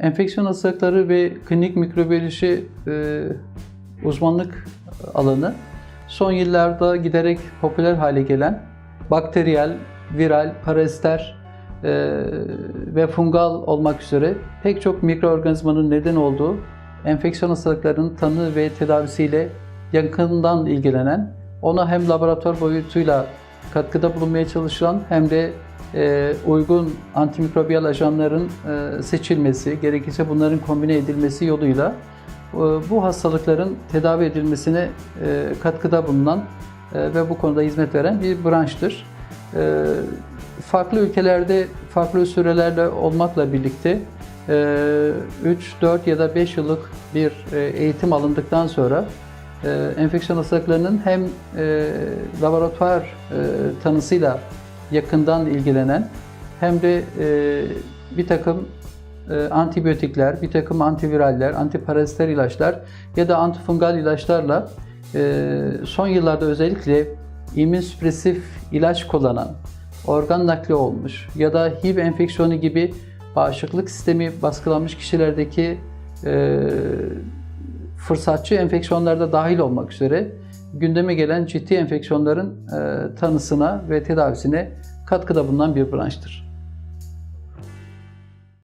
Enfeksiyon hastalıkları ve klinik mikrobiyoloji e, uzmanlık alanı son yıllarda giderek popüler hale gelen bakteriyel, viral, paraziter e, ve fungal olmak üzere pek çok mikroorganizmanın neden olduğu enfeksiyon hastalıklarının tanı ve tedavisiyle yakından ilgilenen, ona hem laboratuvar boyutuyla katkıda bulunmaya çalışılan hem de uygun antimikrobiyal ajanların e, seçilmesi, gerekirse bunların kombine edilmesi yoluyla e, bu hastalıkların tedavi edilmesine e, katkıda bulunan e, ve bu konuda hizmet veren bir branştır. E, farklı ülkelerde farklı sürelerle olmakla birlikte 3, 4 ya da 5 yıllık bir e, eğitim alındıktan sonra e, enfeksiyon hastalıklarının hem e, laboratuvar e, tanısıyla yakından ilgilenen hem de e, bir takım e, antibiyotikler, bir takım antiviraller, antiparaziter ilaçlar ya da antifungal ilaçlarla e, son yıllarda özellikle immünsüpresif ilaç kullanan, organ nakli olmuş ya da HIV enfeksiyonu gibi bağışıklık sistemi baskılanmış kişilerdeki e, fırsatçı enfeksiyonlarda dahil olmak üzere gündeme gelen ciddi enfeksiyonların e, tanısına ve tedavisine katkıda bulunan bir branştır.